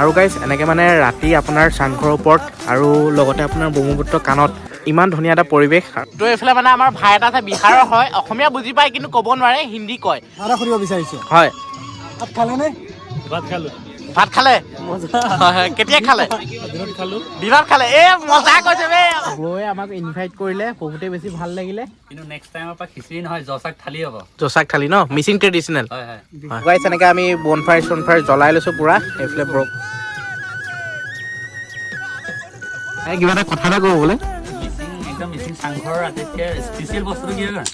আৰু গাইজ এনেকৈ মানে ৰাতি আপোনাৰ চাংঘৰৰ ওপৰত আৰু লগতে আপোনাৰ ব্ৰহ্মপুত্ৰ কাণত ইমান ধুনীয়া এটা পৰিৱেশ। তো এইফালে মানে আমাৰ ভাই এটা আছে বিহাৰৰ হয় অসমীয়া বুজি পায় কিন্তু ক'ব নোৱাৰে হিন্দী কয়। আৰু সুধিব বিচাৰিছো। হয়। ভাত খালেনে ভাত খালে। হয়, হয়। কেতিয়া খালে? দিনত খালে। এ মজা কৈছে বে। ব্ৰয়ে আমাক ইনভাইট কৰিলে বহুতে বেছি ভালো লাগিলে। কিন্তু নেক্সট টাইমৰ পৰা খিচিৰি নহয় জচাক থালি হ'ব। জচাক থালি ন? মিচিং ট্ৰেডিচনেল হয় হয়। গাইছ এনেকৈ আমি বনফায়াৰ চনফায়াৰ জ্বলাই লৈছোঁ পুৰা। এইফালে ব্ৰক এই কিবা এটা কথা এটা ক'ব বোলে। একদম মিচিং চাংঘৰৰ আটাইতকৈ স্পেচিয়েল বস্তুটো কি হয়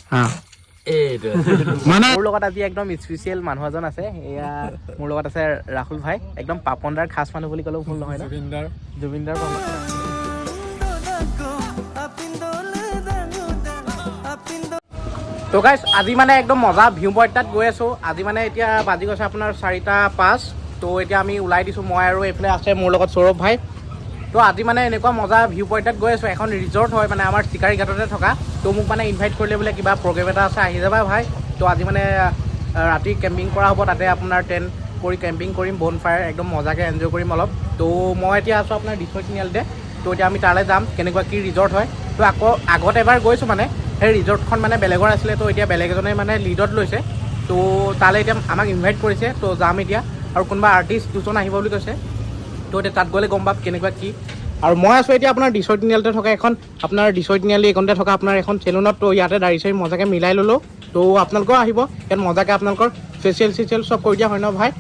মানে মোৰ লগত আজি একদম স্পেচিয়েল মানুহ এজন আছে। এয়া মোৰ লগত আছে ৰাহুল ভাই। একদম পাপনদাৰ খাচ মানুহ বুলি ক'লেও ভুল নহয় জুবিনদাৰ। জুবিনদাৰ তো গাইছ আজি মানে একদম মজা ভিউ পইণ্ট তাত গৈ আছোঁ। আজি মানে এতিয়া বাজি গৈছে আপোনাৰ চাৰিটা পাঁচ। তো এতিয়া আমি ওলাই দিছোঁ। মই আৰু এইফালে আছে মোৰ লগত সৌৰভ ভাই। তো আজি মানে এনেকুৱা মজা ভিউ পইণ্ট গৈ আছোঁ। এখন ৰিজৰ্ট হয় মানে আমাৰ চিকাৰী ঘাটতে থকা। তো মোক মানে ইনভাইট কৰিলে বোলে কিবা প্ৰগ্ৰেম এটা আছে, আহি যাবা ভাই। তো আজি মানে ৰাতি কেম্পিং কৰা হ'ব, তাতে আপোনাৰ টেণ্ট কৰি কেম্পিং কৰিম বন ফায়াৰ একদম মজাকৈ এনজয় কৰিম অলপ। তো মই এতিয়া আছোঁ আপোনাৰ দিছৈ তিনিআলিতে তো এতিয়া আমি তালৈ যাম, কেনেকুৱা কি ৰিজৰ্ট হয়। তো আকৌ আগত এবাৰ গৈছোঁ মানে সেই ৰিজৰ্টখন মানে বেলেগৰ আছিলে, তো এতিয়া বেলেগ এজনে মানে লিডত লৈছে। তো তালৈ এতিয়া আমাক ইনভাইট কৰিছে, তো যাম এতিয়া। আৰু কোনোবা আৰ্টিষ্ট দুজন আহিব বুলি কৈছে। তো এতিয়া তাত গ'লে গম পাম কেনেকুৱা কি। আৰু মই আছোঁ এতিয়া আপোনাৰ দিছৈ তিনিআলিতে থকা এখন, আপোনাৰ দিছৈ তিনিআলি এইকণতে থকা আপোনাৰ এখন চেলুনত তো ইয়াতে দাড়ি চাৰি মজাকৈ মিলাই ল'লোঁ। তো আপোনালোকেও আহিব, ইয়াত মজাকৈ আপোনালোকৰ ফেচিয়েল চেচিয়েল চব কৰি দিয়া হয় ন ভাই?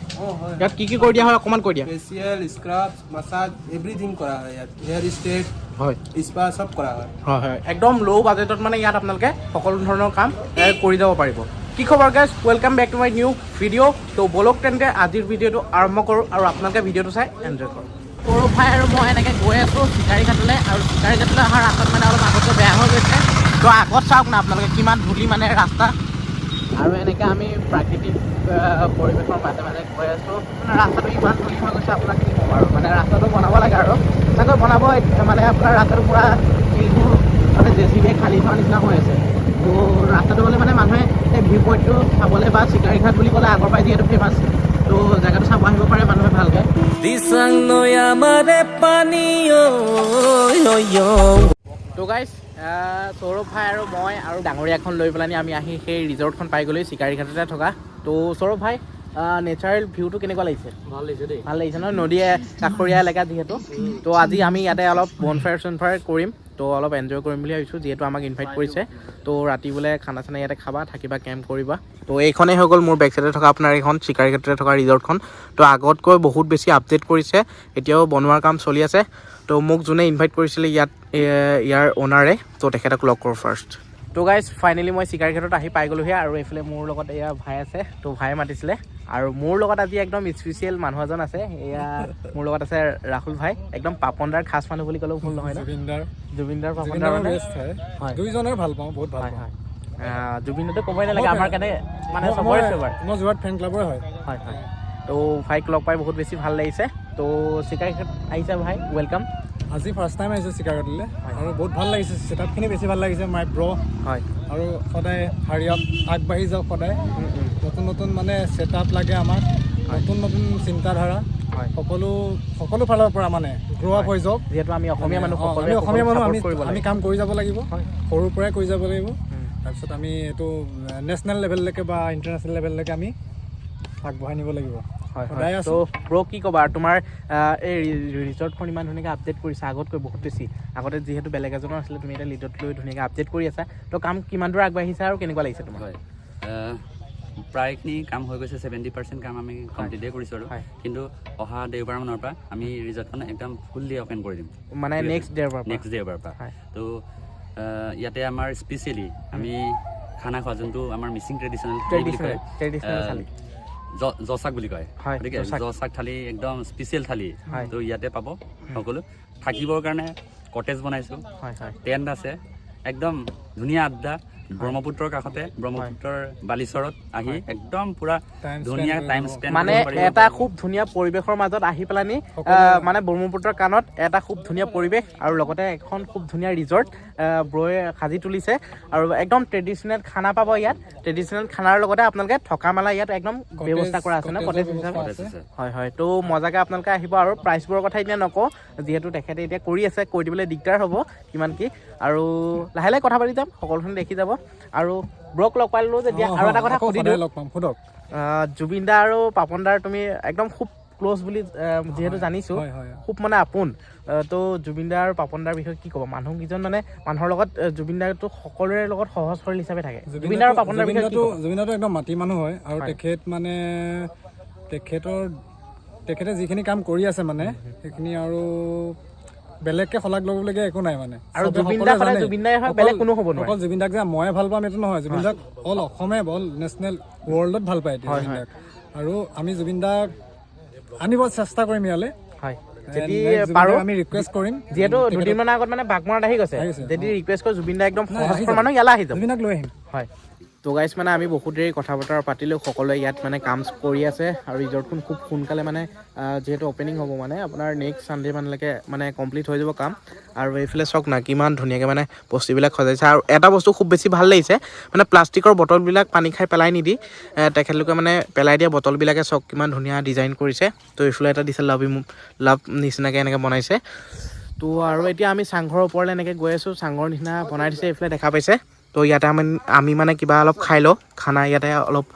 ইয়াত কি কি কৰি দিয়া হয় অকণমান কৈ দিয়া। ফেচিয়েল স্ক্ৰাব মাছাজ এভৰিথিং কৰা হয় ইয়াত। হেয়াৰ ষ্ট্ৰেট হয়। স্পা চব কৰা হয়। হয় হয়। একদম ল' বাজেটত মানে ইয়াত আপোনালোকে সকলো ধৰণৰ কাম কৰি যাব পাৰিব। কি খবৰ guys welcome back to my new video' তো বলক তেন্তে আজিৰ ভিডিঅ'টো আৰম্ভ কৰোঁ আৰু আপোনালোকে ভিডিঅ'টো চাই এনজয় কৰক। সৰু ভাই আৰু মই এনেকৈ গৈ আছোঁ চিকাৰী ঘাটলৈ আৰু চিকাৰী ঘাটলৈ অহাৰ ৰাস্তাত মানে অলপ আগতকৈ বেয়া হৈ গৈছে। তো আগত চাওক না আপোনালোকে কিমান ধূলি মানে ৰাস্তা। আৰু এনেকৈ আমি প্ৰাকৃতিক পৰিৱেশৰ মাজে মাজে গৈ আছোঁ। মানে ৰাস্তাটো ইমান ধূলি হৈ গৈছে আপোনাক কি ক'ম আৰু? মানে ৰাস্তাটো বনাব লাগে আৰু। চাগৈ বনাব মানে আপোনাৰ ৰাস্তাটো পূৰা শিলবোৰ মানে জে চি বিয়ে খালী থোৱাৰ নিচিনা হৈ আছে। তো ৰাস্তাটো হ'লে মানে মানুহে এই ভিউ পইণ্টটো চাবলৈ বা চিকাৰী ঘাট বুলি ক'লে আগৰ পৰাই যিহেতু ফেমাছ তো জেগাটো চাব আহিব পাৰে মানুহে ভালকৈ। তো গাইজ সৌৰভ ভাই আৰু মই আৰু ডাঙৰীয়াখন লৈ পেলানি আমি আহি সেই ৰিজৰ্টখন পাই গ'লোঁ চিকাৰী ঘাটতে থকা। তো সৌৰভ ভাই নেচাৰেল ভিউটো কেনেকুৱা লাগিছে? ভালো লাগিছে দেই। ভালো লাগিছে ন? নদীয়ে কাষৰীয়া এলেকা যিহেতু। তো আজি আমি ইয়াতে অলপ বনফায়াৰ চনফায়াৰ কৰিম। তো অলপ এনজয় কৰিম বুলি ভাবিছোঁ যিহেতু আমাক ইনভাইট কৰিছে। তো ৰাতি বোলে খানা চানা ইয়াতে খাবা থাকিবা কেম্প কৰিবা। তো এইখনেই হৈ গ'ল মোৰ বেক চাইডে থকা আপোনাৰ এইখন চিকাৰী ক্ষেত্ৰতে থকা ৰিজৰ্টখন তো আগতকৈ বহুত বেছি আপডেট কৰিছে এতিয়াও বনোৱাৰ কাম চলি আছে। তো মোক যোনে ইনভাইট কৰিছিলে ইয়াত ইয়াৰ অ'নাৰে তো তেখেতক লগ কৰোঁ ফাৰ্ষ্ট তো গাইজ ফাইনেলি মই চিকাৰী ঘাটত আহি পাই গ'লোহি আৰু এইফালে মোৰ লগত এয়া ভাই আছে। তো ভায়ে মাতিছিলে। আৰু মোৰ লগত আজি একদম স্পেচিয়েল মানুহ এজন আছে। এয়া মোৰ লগত আছে ৰাহুল ভাই। একদম পাপনদাৰ খাচ মানুহ বুলি ক'লেও ভুল নহয় জুবিনদাৰ। জুবিনদাৰ পাপনদাৰ মানে? হয়। হয়। দুইজনেই ভালো পাওঁ বহুত ভালো হয় আহ, ক'বই নালাগে আমাৰ কাৰণে মানে চবৰে ফেভাৰ মই যোৱাত ফেন ক্লাবৰে হয়। হয় হয়। তো ভাইক লগ পাই বহুত বেছি ভালো লাগিছে। তো চিকাৰী ঘাট আহিছে ভাই ৱেলকাম আজি ফাৰ্ষ্ট টাইম আহিছোঁ চিকাগোলৈ আৰু বহুত ভালো লাগিছে ছেটআপখিনি বেছি ভালো লাগিছে মাই ব্ৰ হয়। আৰু সদায় হাৰিয়াক আগবাঢ়ি যাওক সদায়। নতুন নতুন মানে ছেটআপ লাগে আমাক নতুন নতুন চিন্তাধাৰা। সকলো সকলো ফালৰ পৰা মানে গ্ৰ' আপ হৈ যাওক। যিহেতু আমি অসমীয়া মানুহ সকলোৱে আমি অসমীয়া মানুহ আমি আমি কাম কৰি যাব লাগিব। সৰুৰ পৰাই কৰি যাব লাগিব। তাৰপিছত আমি এইটো নেশ্যনেল লেভেললৈকে বা ইণ্টাৰনেশ্যনেল লেভেললৈকে আমি আগবঢ়াই নিব লাগিব। ত' ব্ৰ কি ক'বা আৰু তোমাৰ এই ৰিজৰ্টখন ইমান ধুনীয়াকৈ আপডেট কৰিছা আগতকৈ বহুত বেছি। আগতে যিহেতু বেলেগ এজনৰ আছিলে তুমি এতিয়া লিডত লৈ ধুনীয়াকৈ আপডেট কৰি আছা। ত' কাম কিমান দূৰ আগবাঢ়িছা আৰু কেনেকুৱা লাগিছে তোমাৰ? হয় প্ৰায়খিনি কাম হৈ গৈছে ছেভেণ্টি পাৰ্চেণ্ট কাম আমি কমপ্লিটেই কৰিছোঁ আৰু। হয়। কিন্তু অহা দেওবাৰমানৰ পৰা আমি ৰিজৰ্টখন একদম ফুল্লি অ'পেন কৰি দিম। মানে নেক্সট দেওবাৰ নেক্সট দেওবাৰৰ পৰা। হয়। তো ইয়াতে আমাৰ স্পেচিয়েলি আমি খানা খোৱা যোনটো আমাৰ মিচিং ট্ৰেডিশ্যনেল জচাক বুলি কয়। গতিকে জচাক। থালি একদম স্পেচিয়েল থালি। তো ইয়াতে পাব সকলো। থাকিবৰ কাৰণে কটেজ বনাইছোঁ। টেণ্ট আছে। একদম ধুনীয়া আড্ডা ব্ৰহ্মপুত্ৰৰ কাষতে ব্ৰহ্মপুত্ৰৰ বালিচৰত আহি একদম পুৰা ধুনীয়া টাইম। স্পেণ্ড মানে এটা খুব ধুনীয়া পৰিৱেশৰ মাজত আহি পেলানি মানে ব্ৰহ্মপুত্ৰৰ কাণত এটা খুব ধুনীয়া পৰিৱেশ আৰু লগতে এখন খুব ধুনীয়া ৰিজৰ্ট ব্ৰয়ে সাজি তুলিছে। আৰু একদম ট্ৰেডিশ্যনেল খানা পাব ইয়াত। ট্ৰেডিশ্যনেল খানাৰ লগতে আপোনালোকে থকা মেলা ইয়াত একদম ব্যৱস্থা কৰা আছে ন? কটেজ হিচাপে? হয় হয়। তো মজাকৈ আপোনালোকে আহিব আৰু প্ৰাইচবোৰৰ কথা এতিয়া নকওঁ যিহেতু তেখেতে এতিয়া কৰি আছে কৈ দিবলৈ দিগদাৰ হ'ব কিমান কি। আৰু লাহে লাহে কথা পাতি যাম। সকলোখিনি দেখি যাব। আৰু ব্ৰক লগ পালোঁ যেতিয়া আৰু এটা কথা সুধি লগ পাম সোধক। জুবিন দা আৰু পাপন দাৰ তুমি একদম খুব ক্ল'জ বুলি যিহেতু জানিছোঁ খুব মানে আপোন। তো জুবিন দা আৰু পাপন দাৰ বিষয়ে কি ক'ব? মানুহকেইজন মানে মানুহৰ লগত জুবিন দাটো সকলোৰে লগত সহজ সৰল হিচাপে থাকে। জুবিন দা আৰু পাপন দাৰ বিষয়ে ক'ব? জুবিনদাটো একদম মাটি মানুহ হয় আৰু তেখেত মানে তেখেতৰ তেখেতে যিখিনি কাম কৰি আছে মানে সেইখিনি আৰু বেলেগকে শলাগ ল'বলগীয়া একো নাই মানে। আৰু চবে জুবিন দা সকলোৱে সদায় জানে। জুবিন দাই হয়, অকল- বেলেগ কোনো হ'ব নোৱাৰে। অকল জুবিন দাক যে মই ভাল পাম এইটো নহয় জুবিন দাক অল অসমে অল নেশ্যনেল ৱৰ্ল্ডত ভাল পায় এতিয়া জুবিন। দাক আৰু আমি জুবিন দাক আনিব চেষ্টা কৰিম ইয়ালৈ। হয়। And যদি next জুবিন পাৰোঁ দাক আমি ৰিকুৱেষ্ট কৰিম। যিহেতু দুদিনমানৰ আগত মানে বাগমৰাত আহি গৈছে। যদি ৰিকুৱেষ্ট কৰোঁ জুবিন দা একদম সহজ। মানুহ ইয়ালৈ আহি যাব। জুবিন দাক লৈ আহিম। হয়। তো গাইজ মানে আমি বহুত দেৰি কথা বতৰা পাতিলোঁ, সকলোৱে ইয়াত মানে কাম কৰি আছে আৰু ৰিজৰ্টখন খুব সোনকালে মানে যিহেতু অ'পেনিং হ'ব মানে আপোনাৰ নেক্সট ছানডে মানলৈকে মানে কমপ্লিট হৈ যাব কাম। আৰু এইফালে চাওক না, কিমান ধুনীয়াকৈ মানে বস্তুবিলাক সজাইছে। আৰু এটা বস্তু খুব বেছি ভালো লাগিছে মানে প্লাষ্টিকৰ বটলবিলাক পানী খাই পেলাই নিদি তেখেতলোকে মানে পেলাই দিয়া বটলবিলাকে চাওক কিমান ধুনীয়া ডিজাইন কৰিছে। তো এইফালে এটা দিছে লাভ লাভ নিচিনাকৈ এনেকৈ বনাইছে। তো আৰু এতিয়া আমি চাংঘৰৰ ওপৰলৈ এনেকৈ গৈ আছোঁ চাংঘৰ নিচিনা বনাই দিছে, এইফালে দেখা পাইছে। তো ইয়াতে আমি আমি মানে কিবা অলপ খাই লওঁ। খানা ইয়াতে অলপ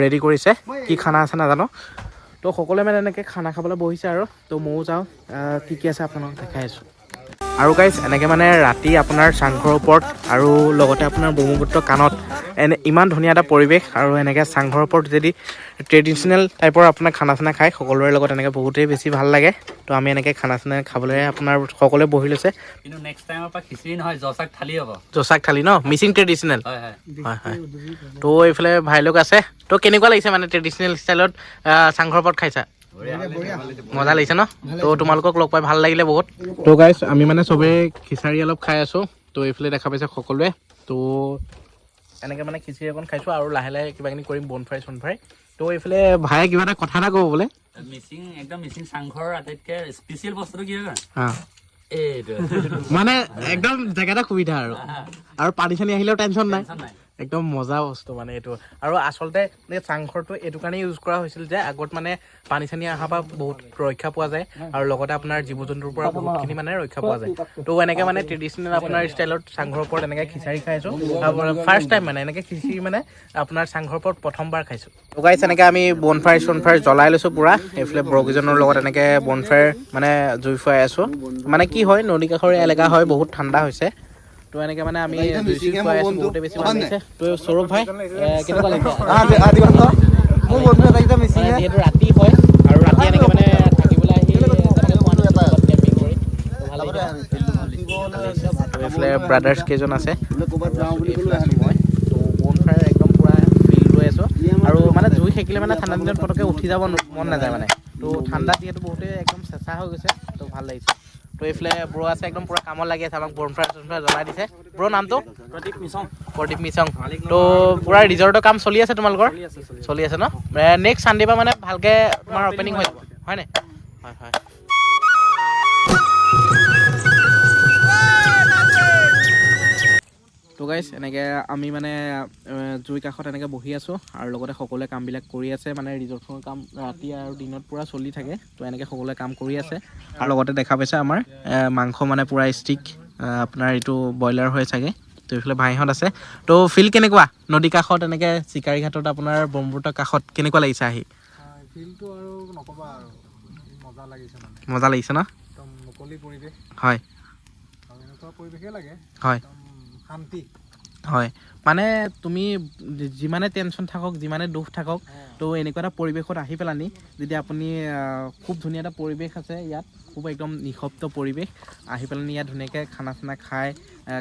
ৰেডি কৰিছে। কি খানা আছে নাজানো। তো সকলোৱে মানে এনেকৈ খানা খাবলৈ বহিছে আৰু। তো ময়ো যাওঁ। কি কি আছে আপোনালোকক দেখাই আছোঁ। আৰু গাইজ এনেকৈ মানে ৰাতি আপোনাৰ চাংঘৰৰ ওপৰত আৰু লগতে আপোনাৰ ব্ৰহ্মপুত্ৰ কাণত এনে ইমান ধুনীয়া এটা পৰিৱেশ আৰু এনেকৈ চাংঘৰৰ ওপৰত যদি ট্ৰেডিশ্যনেল টাইপৰ আপোনাৰ খানা চানা খায় সকলোৰে লগত এনেকৈ বহুতেই বেছি ভাল লাগে। তো আমি এনেকৈ খানা চানা খাবলৈ আপোনাৰ সকলোৱে বহি লৈছে। কিন্তু নেক্সট টাইমৰ পৰা খিচিৰি নহয় জচাক থালি হ'ব। জচাক থালি ন? মিচিং ট্ৰেডিশ্যনেল হয় হয়। হয় তো এইফালে ভাইলোক আছে। তো কেনেকুৱা লাগিছে মানে ট্ৰেডিশ্যনেল ষ্টাইলত চাংঘৰ ওপৰত খাইছা? মজা লাগিছে ন? তো তোমালোকক লগ পাই ভাল লাগিলে বহুত। তো গাইজ আমি মানে চবেই খিচাৰি অলপ খাই আছোঁ। তো এইফালে দেখা পাইছে সকলোৱে। তো এনেকৈ মানে খিচিৰি অকণ খাইছোঁ আৰু লাহে লাহে কিবা কিবি কৰিম বন ফ্ৰাই চন ফ্ৰাই তো এইফালে ভায়ে কিবা এটা কথা এটা ক'ব বোলে। মিচিং একদম মিচিং চাংঘৰ আটাইতকৈ স্পেচিয়েল বস্তুটো কি হয়? মানে একদম জেগাটা সুবিধা আৰু। আৰু পানী চানী আহিলেও টেনশ্যন টেনচন নাই। একদম মজা বস্তু মানে এইটো। আৰু আচলতে এই চাংঘৰটো এইটো কাৰণে ইউজ কৰা হৈছিল যে আগত মানে পানী চানী অহাৰ পৰা বহুত ৰক্ষা পোৱা যায় আৰু লগতে আপোনাৰ জীৱ জন্তুৰ পৰা বহুতখিনি মানে ৰক্ষা পোৱা যায়। তো এনেকৈ মানে ট্ৰেডিশ্যনেল আপোনাৰ ষ্টাইলত চাংঘৰৰ ওপৰত এনেকৈ খিচাৰি খাইছোঁ। ফাৰ্ষ্ট টাইম মানে এনেকৈ খিচিৰি মানে আপোনাৰ চাংঘৰৰ ওপৰত প্ৰথমবাৰ খাইছোঁ। তো গাইছ এনেকৈ আমি বন ফায়াৰ চন ফায়াৰ জ্বলাই লৈছোঁ পূৰা। এইফালে বৰকেইজনৰ লগত এনেকৈ বন মানে জুই ফুৱাই আছোঁ। মানে কি হয়, নদী কাষৰীয়া এলেকা হয়, বহুত ঠাণ্ডা হৈছে। তো এনেকে মানে আমি সৌৰভ ভাই এ, কেনেকুৱা মিচিং মানে যিহেতু ৰাতি হয় আৰু ৰাতি এনেকে মানে থাকিবলৈ আহি। এইফালে ব্ৰাদাৰ্ছ কেইজন আছে। মই একদম পূৰা ফিল লৈ আছোঁ। আৰু মানে জুই থাকিলে মানে ঠাণ্ডা দিনত পটককৈ উঠি যাব মন নাযায় মানে। তো ঠাণ্ডা যিহেতু বহুতে একদম চেঁচা হৈ গৈছে তো ভালো লাগিছে। তো এইফালে ব্ৰ আছে একদম পূৰা কামত লাগি আছে আমাক বন ফায়াৰ চন ফায়াৰ জ্বলাই দিছে। ব্ৰ নামটো? প্ৰদীপ মিছং। প্ৰদীপ মিছং। তো পূৰা ৰিজৰ্টৰ কাম চলি আছে তোমালোকৰ? চলি আছে ন? নেক্সট ছানডে' পৰা মানে ভালকৈ তোমাৰ অপেনিং হৈ যাব। হয় নাই হয় হয়। তো গাইছ এনেকৈ আমি মানে আহ, জুই কাষত এনেকৈ বহি আছোঁ আৰু লগতে সকলোৱে কামবিলাক কৰি আছে মানে ৰিজৰ্টখনৰ কাম ৰাতি আৰু দিনত পূৰা চলি থাকে তো এনেকৈ সকলোৱে কাম কৰি আছে। আৰু লগতে দেখা পাইছে আমাৰ মাংস মানে পূৰা ষ্টিক আপোনাৰ এইটো ব্ৰইলাৰ হয় চাগে তো এইফালে ভাইহঁত আছে। তো ফিল কেনেকুৱা? নদী কাষত এনেকৈ চিকাৰী ঘাটত আপোনাৰ ব্ৰহ্মপুত্ৰ কাষত কেনেকুৱা লাগিছে আহি? আৰু নক'বা আৰু মজা লাগিছে ন? একদম হয়। হয়। শান্তি। হয়। মানে তুমি যিমানে টেনশ্যন থাকক যিমানে দুখ থাকক তো এনেকুৱা এটা পৰিৱেশত আহি পেলানি যদি আপুনি খুব ধুনীয়া এটা পৰিৱেশ আছে ইয়াত খুব একদম নিঃশব্দ পৰিৱেশ আহি পেলানি ইয়াত ধুনীয়াকৈ খানা চানা খাই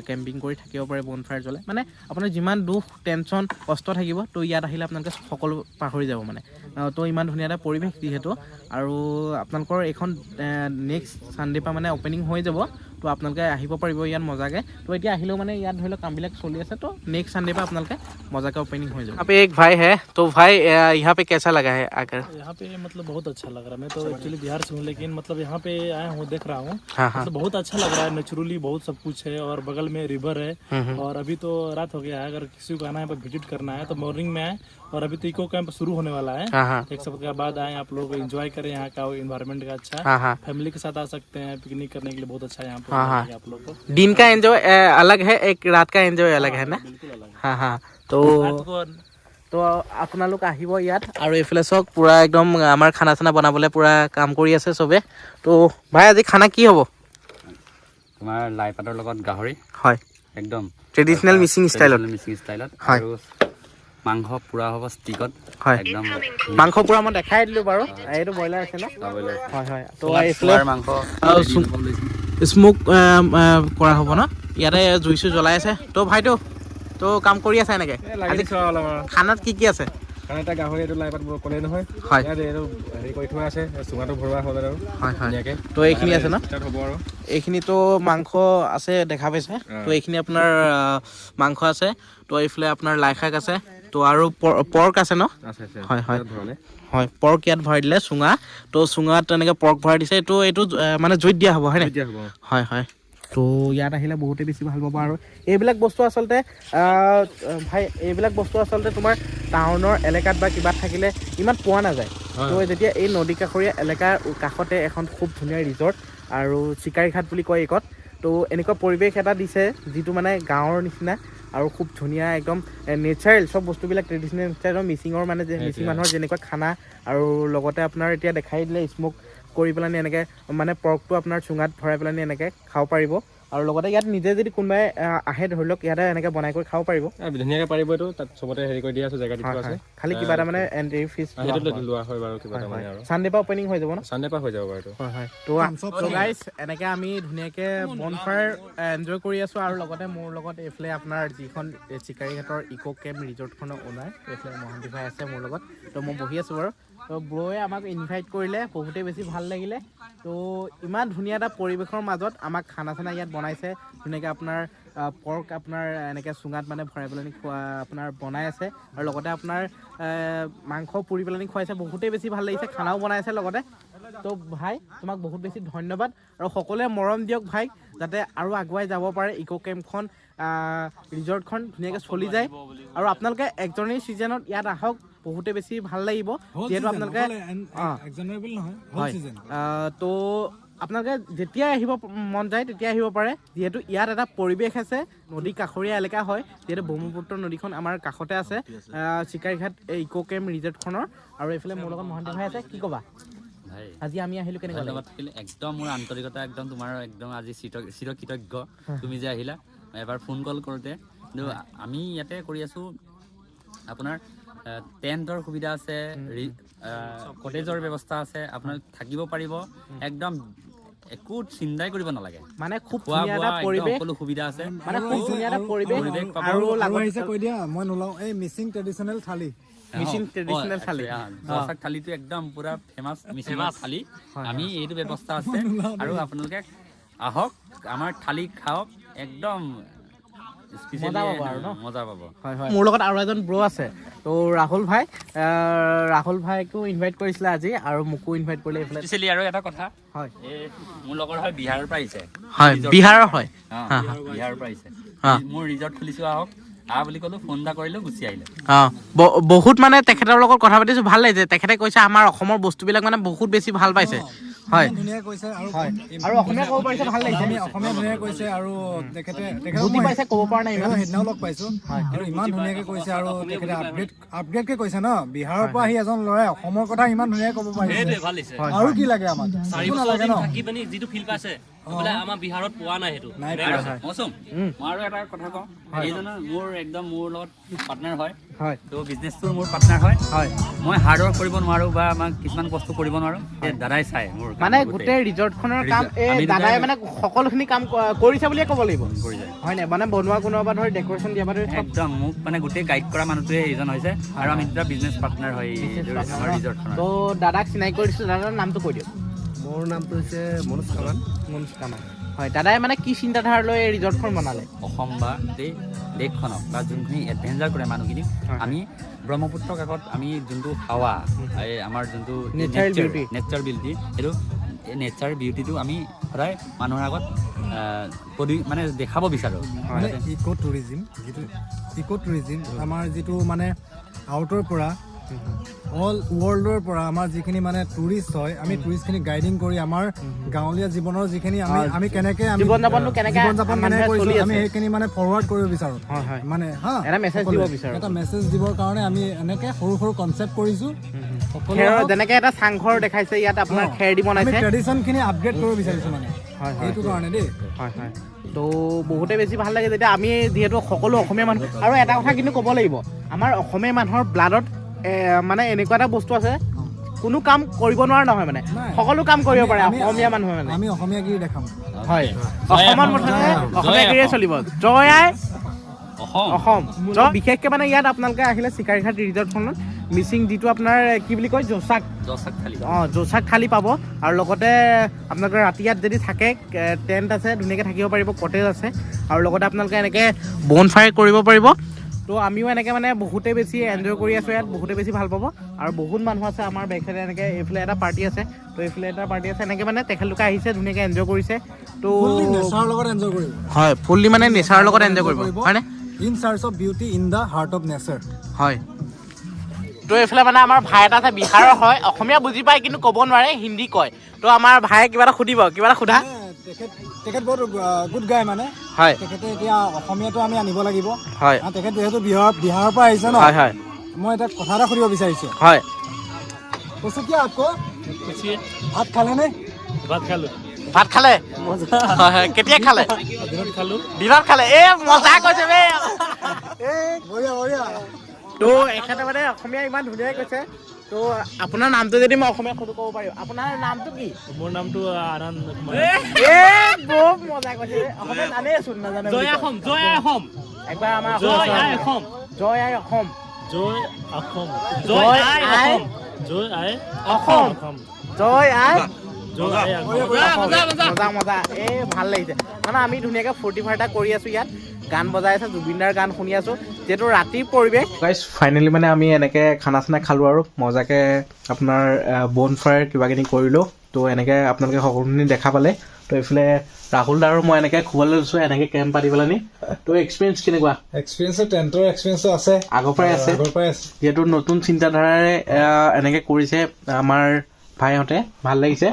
কেম্পিং কৰি থাকিব পাৰে বন ফায়াৰ জ্বলাই মানে আপোনাৰ যিমান দুখ টেনশ্যন কষ্ট থাকিব তো ইয়াত আহিলে আপোনালোকে সকলো পাহৰি যাব মানে। তো ইমান ধুনীয়া এটা পৰিৱেশ যিহেতু। আৰু আপোনালোকৰ এইখন নেক্সট ছানডে পৰা মানে অ'পেনিং হৈ যাব। তো আপোনালোকে আহিব পাৰিব ইয়াত মজাকে তো এতিয়া আহিলেও মানে ইয়াত ধৰি লওক কামবিলাক চলি আছে তো নেক্সট চানডে পৰা আপোনালোকে মজাকে ओपनिंग हो जाए यहाँ पे एक भाई है तो भाई अ, यहाँ पे कैसा लगा है आकर यहाँ पे मतलब बहुत अच्छा लग रहा है मैं तो एक्चुअली बिहार से हूँ लेकिन मतलब यहाँ पे आया हूँ देख रहा हूँ हाँ हाँ मतलब बहुत अच्छा लग रहा है नेचुरली बहुत सब कुछ है और बगल में रिवर है और अभी तो रात हो गया है अगर किसी को आना है पर विजिट करना है तो मॉर्निंग में आए और अभी तो इको कैंप शुरू होने वाला है हाँ हाँ एक सप्ताह के बाद आए आप लोग एंजॉय करें यहाँ का इन्वायरमेंट का अच्छा है हाँ हाँ फैमिली के साथ आ सकते हैं पिकनिक करने के लिए बहुत अच्छा है यहाँ पे हाँ, हाँ। आप लोग को दिन का एंजॉय अलग है एक रात का एंजॉय अलग है ना बिल्कुल अलग हाँ हाँ तो रात को তো আপোনালোক আহিব ইয়াত আৰু এইফালে চাওক পূৰা একদম আমাৰ খানা চানা বনাবলৈ পূৰা কাম কৰি আছে চবে তো ভাই আজি খানা কি হ'ব তোমাৰ লাই পাতৰ লগত গাহৰি হয় একদম ট্ৰেডিশ্যনেল মিচিং ষ্টাইলত মিচিং ষ্টাইলত হয়। আৰু মাংস পুৰা হ'ব ষ্টিকত হয় একদম মাংস পূৰা মই দেখাই দিলোঁ বাৰু এইটো ব্ৰইলাৰ আছে ন খাবলৈ হয় হয় তো চুৱাৰ এইফালে মাংস আৰু চু- স্মোক কৰা হ'ব ন? ইয়াতে জুই চুই জ্বলাই আছে। তো ভাইটো তো কাম কৰি আছে এনেকৈ? আজি খানাত কি কি আছে? কাৰণ এটা গাহৰি এইটো লাই পাত ক'লেই নহয়। হয়। এইটো হেৰি কৰি থোৱা আছে চুঙাটো ভৰোৱা হ'ল আৰু। হয় হয়। তো এইখিনি আছে ন? হ'ব আৰু। এইখিনিতো মাংস আছে দেখা পাইছে। তো এইখিনি আপোনাৰ মাংস আছে। তো এইফালে আপোনাৰ লাই শাক আছে। তো আৰু পৰ্ক আছে ন? হয় হয়। হয় পৰ্ক ইয়াত ভৰাই দিলে চুঙা। তো চুঙাত তেনেকৈ পৰ্ক ভৰাই দিছে এইটো এইটো মানে জুইত দিয়া হ'ব হয় নাই? হয় হয়। তো ইয়াত আহিলে বহুতেই বেছি ভালো পাব আৰু। এইবিলাক বস্তু আচলতে ভাই এইবিলাক বস্তু আচলতে তোমাৰ টাউনৰ এলেকাত বা কিবাত থাকিলে ইমান পোৱা নাযায়। তো যেতিয়া এই নদী কাষৰীয়া এলেকাৰ কাষতে এখন খুব ধুনীয়া ৰিজৰ্ট আৰু চিকাৰী ঘাট বুলি কয় এইকত তো এনেকুৱা পৰিৱেশ এটা দিছে যিটো মানে গাঁৱৰ নিচিনা। আৰু খুব ধুনীয়া একদম নেচাৰেল চব বস্তুবিলাক ট্ৰেডিশ্যনেল ষ্টাইলৰ মিচিঙৰ মানে যে মিচিং মানুহৰ যেনেকুৱা খানা আৰু লগতে আপোনাৰ এতিয়া দেখাই দিলে স্মক কৰি পেলাই এনেকৈ মানে পৰ্কটো আপোনাৰ চুঙাত ভৰাই পেলাই এনেকৈ খাব পাৰিব। আৰু লগতে ইয়াত নিজে যদি কোনোবাই আহ, ধৰি লওক ইয়াতে এনেকৈ বনাই কৰি খাব পাৰিব। ধুনীয়াকৈ পাৰিব এইটো। তাত চবতে হেৰি কৰি দিয়া আছে জেগা দি থোৱা আছে। খালি কিবা এটা মানে এণ্ট্ৰি ফিজ লোৱা হয় বাৰু কিবা এটা মানে আৰু। চানডে পৰা অপেনিং হৈ যাব ন? চানডে পৰা হৈ যাব বাৰু এইটো। হয় হয়। তো তো গাইজ এনেকৈ আমি ধুনীয়াকৈ বন ফায়াৰ এনজয় কৰি আছোঁ আৰু লগতে মোৰ লগত এইফালে আপোনাৰ যিখন চিকাৰী ঘাটৰ ইক' কেম্প ৰিজৰ্টখনৰ অ'নাৰ এইফালে মহান্তি ভাই আছে মোৰ লগত। তো মই বহি আছোঁ বাৰু। তো ব্ৰয়ে আমাক ইনভাইট কৰিলে বহুতেই বেছি ভাল লাগিলে। তো ইমান ধুনীয়া এটা পৰিৱেশৰ মাজত আমাক খানা চানা ইয়াত বনাইছে। ধুনীয়াকৈ আপোনাৰ পৰ্ক আপোনাৰ এনেকৈ চুঙাত মানে ভৰাই পেলাই খোৱা আপোনাৰ বনাই আছে। আৰু লগতে আপোনাৰ মাংস পুৰি পেলাই খুৱাইছে। বহুতেই বেছি ভাল লাগিছে খানাও বনাইছে লগতে। তো ভাই তোমাক বহুত বেছি ধন্যবাদ। আৰু সকলোৱে মৰম দিয়ক ভাইক যাতে আৰু আগুৱাই যাব পাৰে ইক' কেম্পখন ৰিজৰ্টখন ধুনীয়াকৈ চলি যায়। আৰু আপোনালোকে একজনী ছিজনত ইয়াত আহক। বহুতে বেছি ভাল লাগিব। যিহেতু আপোনালোকে তো আপোনালোকে যেতিয়াই আহিব মন যায় তেতিয়া আহিব পাৰে। যিহেতু ইয়াত এটা পৰিৱেশ আছে নদী কাষৰীয়া এলেকা হয়। যিহেতু ব্ৰহ্মপুত্ৰ নদীখন আমাৰ কাষতে আছে। চিকাৰীঘাট ইক' কেম্প ৰিজৰ্টখনৰ। আৰু এইফালে মোৰ লগত মহান্তি ভাই আছে কি ক'বা? ভাই আজি আমি আহিলোঁ কেনেকুৱা ধন্যবাদ। থাকিলে একদম মোৰ আন্তৰিকতা একদম তোমাৰ একদম আজি চিৰ চিৰকৃতজ্ঞ। তুমি যে আহিলা এবাৰ ফোন কল কৰোঁতে। কিন্তু আমি ইয়াতে কৰি আছোঁ আপোনাৰ টেণ্টৰ সুবিধা আছে কটেজৰ ব্যৱস্থা আছে আপোনালোক থাকিব পাৰিব। একদম একো চিন্তাই কৰিব নালাগে। মানে খুব খোৱা ধুনীয়া এটা পৰিৱেশ। সকলো সুবিধা আছে। মানে খুব ধুনীয়া এটা পৰিৱেশ। আৰু আহিছে কৈ দিয়া মই নোলাওঁ। এই মিচিং থালি। মিচিং অ, থালি। থালিটো একদম পুৰা ফেমাছ মিচিঙৰ থালি। আমি এইটো ব্যৱস্থা আছে। আৰু আপোনালোকে আহক আমাৰ থালি খাওক। একদম মোৰ লগত আৰু এজন ব্ৰ আছে তো ৰাহুল ভাই ৰাহুল ভাইকো ইনভাইট কৰিছিলে আজি আৰু মোকো ইনভাইট কৰিলে এইফালে। আৰু এটা কথা হয়। মোৰ লগৰ হয় বিহাৰৰ পৰা আহিছে। হয় বিহাৰৰ হয়। অ, হা, বিহাৰৰ পৰা আহিছে। হা। মোৰ ৰিজৰ্ট খুলিছোঁ আহক বহুত মানে তেখেতৰ লগত কথা পাতিছোঁ ভাল লাগিছে। তেখেতে কৈছে আমাৰ অসমৰ বস্তুবিলাক মানে বহুত বেছি ভাল পাইছে। হয়। ধুনীয়াকৈ কৈছে আৰু হয়। আৰু অসমীয়া ক'ব পাৰিছে ভাল লাগিছে। অসমীয়া অসমীয়া ধুনীয়াকৈ কৈছে আৰু তেখেতে তেখেতক বুজি মই পাইছে ক'ব পৰা নাই ইমান। তেখেতক সেইদিনাও লগ পাইছোঁ। আৰু ইমান ধুনীয়াকৈ কৈছে আৰু তেখেতে আপগ্ৰেড আপগ্ৰেডকৈ কৈছে ন? বিহাৰৰ পৰা আহি এজন ল'ৰাই অসমৰ কথা ইমান ধুনীয়াকৈ ক'ব পাৰিছে। আৰু কি লাগে আমাক? চাৰি একো বছৰ নালাগে দিন ন? থাকি পিনি যিটো ফিল পাইছে বোলে আমাৰ বিহাৰত পোৱা নাই সেইটো। নাই মৌচুম মই আৰু এটা কথা কওঁ। এইজনে মোৰ একদম মোৰ লগত পাৰ্টনাৰ হয়। হয়। ত' বিজনেছটোৰ মোৰ পাৰ্টনাৰ হয়। হয়। মই হাৰ্ড ৱৰ্ক কৰিব নোৱাৰোঁ বা আমাক কিছুমান বস্তু কৰিব নোৱাৰোঁ। দাদাই চাই মোৰ মানে গোটেই। ৰিজৰ্টখনৰ কাম এই দাদাই মানে সকলোখিনি কাম কৰিছে বুলিয়ে ক'ব লাগিব। হয় নাই? মানে বনোৱা কোনোবা পৰা ধৰি ডেক'ৰেশ্যন দিয়া পৰা ধৰি একদম মোক মানে গোটেই গাইড কৰা মানুহটোৱে এইজন হৈছে। আৰু আমি দুটা বিজনেছ পাৰ্টনাৰ হয় ৰিজৰ্টখনৰ তো দাদাক চিনাকি কৰি দিছোঁ দাদাৰ নামটো কৈ দিয়ক। মোৰ নামটো হৈছে মনোজ কামান। মনোজ কামাৰ হয় দাদাই মানে কি চিন্তাধাৰা লৈ এই ৰিজৰ্টখন বনালে? অসম বা দেশ দেশখনক বা যোনখিনি এডভেঞ্চাৰ কৰে মানুহখিনিক। আমি ব্ৰহ্মপুত্ৰ কাকত আমি যোনটো হাৱা এই আমাৰ যোনটো. নেচাৰ বিউটি সেইটো নেচাৰ বিউটিটো আমি সদায় মানুহৰ আগত মানে দেখাব বিচাৰোঁ। ইক' টুৰিজিম যিটো ইক' টুৰিজিম আমাৰ যিটো মানে আউটৰ পৰা অল ৱৰ্ল্ডৰ পৰা আমাৰ যিখিনি মানে টুৰিষ্ট হয় আমি টুৰিষ্টখিনি গাইডিং কৰি আমাৰ গাঁৱলীয়া জীৱনৰ যিখিনি আমি আমি কেনেকে আমি জীৱন যাপন কেনেকে চলি কৰিছো আমি। সেইখিনি মানে ফৰৱাৰ্ড কৰিব বিচাৰো। মানে হা এটা সকলোৱে। দিব বিচাৰো। এটা মেছেজ দিবৰ কাৰণে আমি এনেকে সৰু সৰু কনচেপ্ট কৰিছো। যেনেকে এটা চাংঘৰ দেখাইছে ইয়াত আপোনাৰ খেৰ দি বনাইছে। ট্ৰেডিশ্যন খিনি আপগ্ৰেড কৰিব বিচাৰিছো মানে। হয়, হয়। সেইটো কাৰণে দেই। হয় হয়। তো বহুতে বেছি ভাল লাগে যেতিয়া আমি যিহেতু সকলো অসমীয়া মানুহ আৰু এটা কথা কিন্তু ক'ব লাগিব আমাৰ অসমীয়া মানুহৰ ব্লাডত মানে এনেকুৱা এটা বস্তু আছে কোনো কাম কৰিব নোৱাৰা নহয় মানে। সকলো কাম কৰিব পাৰে অসমীয়া মানুহে মানে। আমি অসমীয়াগিৰি দেখাম। হয়। অসমত মুঠতে অসমীয়াগিৰিয়ে চলিব। জয় আই অসম। অসম। বিশেষকে মানে ইয়াত আপোনালোকে আহিলে চিকাৰীঘাট ৰিজৰ্টখনত। মিচিং যিটো আপোনাৰ কি বুলি কয় জোচাক দহটাক খালি অঁ জোচাক থালি পাব। আৰু লগতে আপোনালোকে ৰাতি ইয়াত যদি থাকে টেণ্ট আছে ধুনীয়াকৈ থাকিব পাৰিব কটেজ আছে। আৰু লগতে আপোনালোকে এনেকৈ বন ফায়াৰ কৰিব পাৰিব। তো আমিও এনেকৈ মানে বহুতে বেছি এনজয় কৰি আছোঁ ইয়াত বহুতে বেছি ভালো পাব। আৰু বহুত মানুহ আছে আমাৰ বেক চাইডে এনেকৈ এইফালে এটা পাৰ্টি আছে। তো এইফালে এটা পাৰ্টি আছে এনেকৈ মানে তেখেতলোকে আহিছে ধুনীয়াকৈ এনজয় কৰিছে। তো নেচাৰৰ লগত এনজয় কৰিব। হয় ফুল্লি মানে নেচাৰৰ লগত এনজয় কৰিব হয়নে? In search of beauty in the heart of nature হয়। তো এইফালে মানে আমাৰ ভাই এটা আছে বিহাৰৰ হয়। অসমীয়া বুজি পায় কিন্তু ক'ব নোৱাৰে হিন্দী কয়। তো আমাৰ ভায়ে কিবা এটা সুধিব কিবা এটা সোধা। তেখেত তেখেত বহুত গুড গাই মানে। হয়। তেখেতে এতিয়া অসমীয়াটো আমি আনিব লাগিব। হয়। তেখেত যিহেতু বিহাৰ বিহাৰৰ পৰা আহিছে ন? হয় মই এটা কথা এটা সুধিব বিচাৰিছোঁ। হয়। কৈছোঁ কি আকৌ? ভাত খালেনে? ভাত খালোঁ। ভাত খালে? কেতিয়া খালে? দিনত খালে। তো এখেতে মানে ইমান ধুনীয়াকৈ কৈছে। তো আপোনাৰ নামটো যদি মই অসমীয়া সৰু ক'ব পাৰিম আপোনাৰ নামটো কি? মোৰ নামটো আনন্দ কুমাৰ। বহুত মজা কৈছে অসমীয়া জানেই চোন নাজানে জয় অসম জয় অসম একবাৰ আমাৰ জয় আই অসম। জয় অসম। জয় অসম। জয় আই অসম। জয় আই জয় আই মজা মজা মজা মজা। এই ভালো লাগিছে। মানে আমি ধুনীয়াকৈ ফূৰ্তি ফাৰ্তা কৰি আছোঁ ইয়াত। গান বজাই আছে জুবিনদাৰ গান শুনি আছো যিহেতু ৰাতিৰ পৰিৱেশ। গাইজ ফাইনেলি মানে আমি এনেকৈ খানা চানা খালোঁ আৰু মজাকৈ আপোনাৰ বন ফায়াৰ কিবা কিবি কৰিলোঁ তো এনেকৈ আপোনালোকে সকলোখিনি দেখা পালে। তো এইফালে ৰাহুল দা আৰু মই এনেকৈ খুৱাবলৈ লৈছোঁ এনেকৈ কেম্প পাতি পেলানি। তো এক্সপিৰিয়েঞ্চ কেনেকুৱা? এক্সপিৰিয়েঞ্চৰ টেণ্টৰ এক্সপিৰিয়েঞ্চো আছে। আগৰ পৰাই আছে। আগৰ পৰাই আছে। যিহেতু নতুন চিন্তাধাৰাৰে এনেকে কৰিছে আমাৰ ভাইহঁতে ভাল লাগিছে।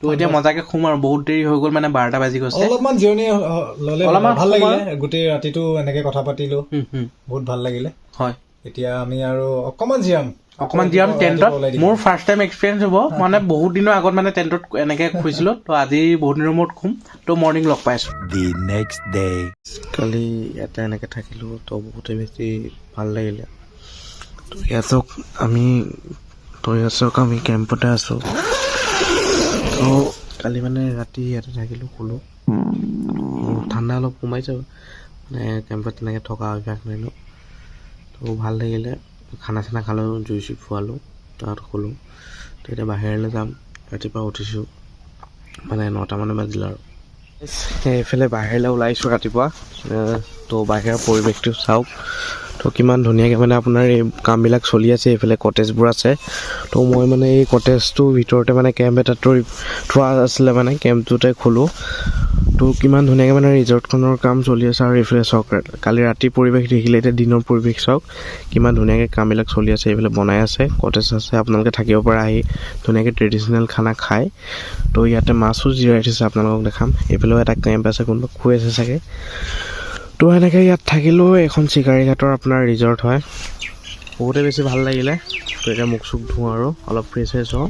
তো এতিয়া মজাকে শুম আৰু বহুত দেৰি হৈ গ'ল মানে বাৰটা বাজি গৈছে। অলপমান জিৰণি ল'লে অলপমান ভাল লাগিলে গোটেই ৰাতিটো এনেকে কথা পাতিলো। হুম, হুম, বহুত ভাল লাগিলে। হয়। এতিয়া আমি আৰু অকমান জিৰাম অকমান জিৰাম টেণ্টত। মোৰ ফাৰ্ষ্ট টাইম এক্সপিৰিয়েঞ্চ হ'ব। মানে বহুত দিনৰ আগত মানে টেণ্টত এনেকে শুইছিলোঁ। তো আজি বহুত দিনৰ মূৰত শুম। তো মৰ্ণিং লগ পাইছোঁ the next day. কালি ইয়াতে এনেকৈ থাকিলোঁ। তো বহুতে বেছি ভাল লাগিলে। তো ইয়াতক আমি তো ইয়াতক আমি কেম্পতে আছোঁ। তো কালি মানে ৰাতি ইয়াতে থাকিলোঁ, শুলোঁ। ঠাণ্ডা অলপ সোমাইছে মানে কেম্পত তেনেকৈ থকা অভ্যাস নাই তো ভালো লাগিলে, খানা চানা খালোঁ, জুই চুই খোৱালোঁ তাত শুলোঁ। তো এতিয়া বাহিৰলৈ যাম, ৰাতিপুৱা উঠিছোঁ মানে নটামানে বাজিলে আৰু। এইফালে বাহিৰলৈ ওলাইছোঁ ৰাতিপুৱা তো বাহিৰৰ পৰিৱেশটো চাওক। তো কিমান ধুনীয়াকৈ মানে আপোনাৰ এই কামবিলাক চলি আছে, এইফালে কটেজবোৰ আছে। তো মই মানে এই কটেজটোৰ ভিতৰতে মানে কেম্প এটা থোৱা আছিলে মানে কেম্পটোতে খোলোঁ। তো কিমান ধুনীয়াকৈ মানে ৰিজৰ্টখনৰ কাম চলি আছে আৰু এইফালে চাওক, কালি ৰাতিৰ পৰিৱেশ দেখিলে, এতিয়া দিনৰ পৰিৱেশ চাওক, কিমান ধুনীয়াকৈ কামবিলাক চলি আছে, এইফালে বনাই আছে কটেজ আছে, আপোনালোকে থাকিব পৰা আহি ধুনীয়াকৈ ট্ৰেডিশ্যনেল খানা খায় তো ইয়াতে মাছো জিৰাই থৈছে, আপোনালোকক দেখাম। এইফালেও এটা কেম্প আছে, কোনোবা শুই আছে চাগে। তো সেনেকৈ ইয়াত থাকিলেও এখন চিকাৰী ঘাটৰ আপোনাৰ ৰিজৰ্ট হয়। বহুতে বেছি ভাল লাগিলে। তো এতিয়া মুখ চুখ ধোওঁ আৰু অলপ ফ্ৰেছ ফ্ৰেছ হওঁ।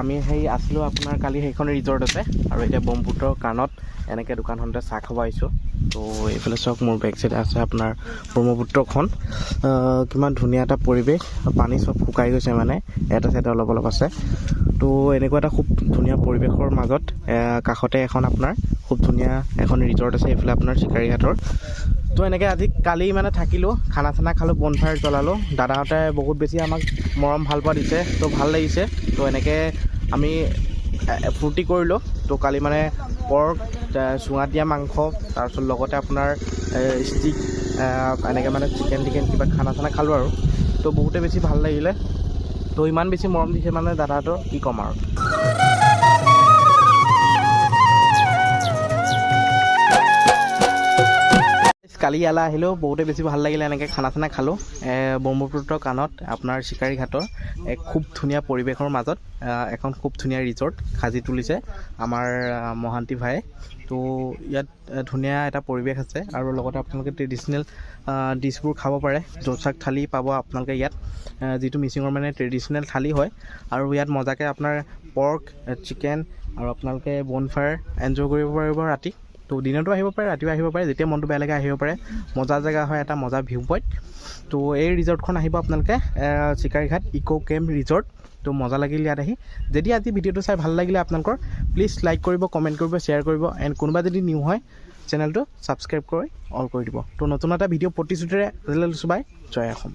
আমি সেই আছিলোঁ আপোনাৰ কালি সেইখন ৰিজৰ্টতে আৰু এতিয়া ব্ৰহ্মপুত্ৰৰ কাণত এনেকৈ দোকানখনতে চাহ আহিছোঁ। তো এইফালে চাওক মোৰ বেক চাইডে আছে আপোনাৰ ব্ৰহ্মপুত্ৰখন। কিমান ধুনীয়া এটা পৰিৱেশ পানী চব শুকাই গৈছে মানে এটা চাইডে অলপ অলপ আছে। তো এনেকুৱা এটা খুব ধুনীয়া পৰিৱেশৰ মাজত কাষতে এখন আপোনাৰ খুব ধুনীয়া এখন ৰিজৰ্ট আছে এইফালে আপোনাৰ চিকাৰীঘাটৰ তো এনেকৈ আজি কালি মানে থাকিলোঁ খানা চানা খালোঁ বনফায়াৰ জ্বলালোঁ। দাদাহঁতে বহুত বেছি আমাক মৰম ভালো পোৱা দিছে, তো ভালো লাগিছে। তো এনেকৈ আমি ফূৰ্তি কৰিলোঁ। তো কালি মানে পৰ্ক চুঙাত দিয়া মাংস, তাৰপিছত লগতে আপোনাৰ ষ্টিক এনেকৈ মানে চিকেন টিকেন কিবা খানা চানা খালোঁ আৰু। তো বহুতে বেছি ভালো লাগিলে। তো ইমান বেছি মৰম দিছে মানে দাদাহঁতৰ কি ক'ম আৰু। কালি ইয়ালৈ আহিলেও বহুতে বেছি ভাল লাগিলে এনেকৈ খানা চানা খালোঁ। ব্ৰহ্মপুত্ৰ কাণত আপোনাৰ চিকাৰী ঘাটৰ এক খুব ধুনীয়া পৰিৱেশৰ মাজত এখন খুব ধুনীয়া ৰিজৰ্ট সাজি তুলিছে আমাৰ মহান্তি ভায়ে তো ইয়াত ধুনীয়া এটা পৰিৱেশ আছে আৰু লগতে আপোনালোকে ট্ৰেডিশ্যনেল ডিছবোৰ খাব পাৰে। যৌচাক থালি পাব আপোনালোকে ইয়াত যিটো মিচিঙৰ মানে ট্ৰেডিশ্যনেল থালি হয়। আৰু ইয়াত মজাকৈ আপোনাৰ পৰ্ক চিকেন আৰু আপোনালোকে বনফায়াৰ এনজয় কৰিব পাৰিব ৰাতি। তো দিনতো আহিব পাৰে ৰাতিও আহিব পাৰে যেতিয়া মনটো বেয়া লাগে আহিব পাৰে। মজা জেগা হয় এটা মজা ভিউ পইণ্ট তো এই ৰিজৰ্টখন আহিব আপোনালোকে চিকাৰীঘাট ইক' কেম্প ৰিজৰ্ট তো মজা লাগিল ইয়াত আহি। যদি আজি ভিডিঅ'টো চাই ভাল লাগিলে আপোনালোকৰ প্লিজ লাইক কৰিব কমেণ্ট কৰিব শ্বেয়াৰ কৰিব। এণ্ড কোনোবা যদি নিউ হয় চেনেলটো ছাবস্ক্ৰাইব কৰি অল কৰি দিব। তো নতুন এটা ভিডিঅ' প্ৰতিশ্ৰুতিৰে জয় অসম।